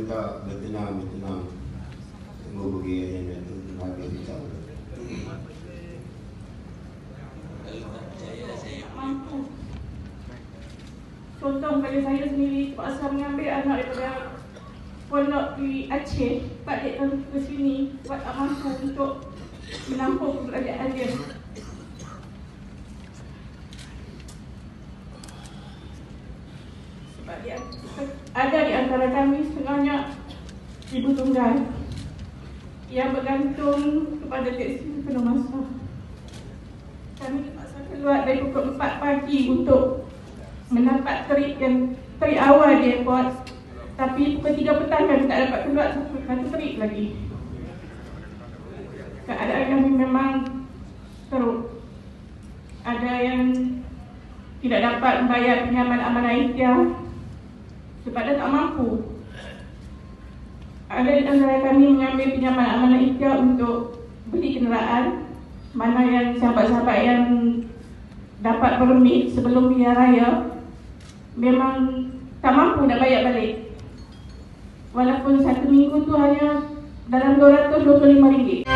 kita bertenang bertenang tunggu bagi yang yang itu nabi kita mampu. Contoh kalau saya sendiri terpaksa mengambil anak daripada pondok di Aceh 4 tahun ke sini buat tak mampu untuk menampung pelajaran dia. Sebab dia ada antara kami setengahnya ibu tunggal yang bergantung kepada teksi penuh masa. Kami terpaksa keluar dari pukul 4 pagi untuk mendapat trip yang trip awal di airport. Tapi pukul 3 petang kami tak dapat keluar satu, trip lagi. Keadaan kami memang teruk. Ada yang tidak dapat membayar pinjaman amanah ikhtiar sebab dia tak mampu ada di antara kami mengambil pinjaman amanah ikhtiar untuk beli kenderaan mana yang sahabat-sahabat yang dapat permit sebelum pilihan raya memang tak mampu nak bayar balik. Walaupun satu minggu tu hanya dalam RM225.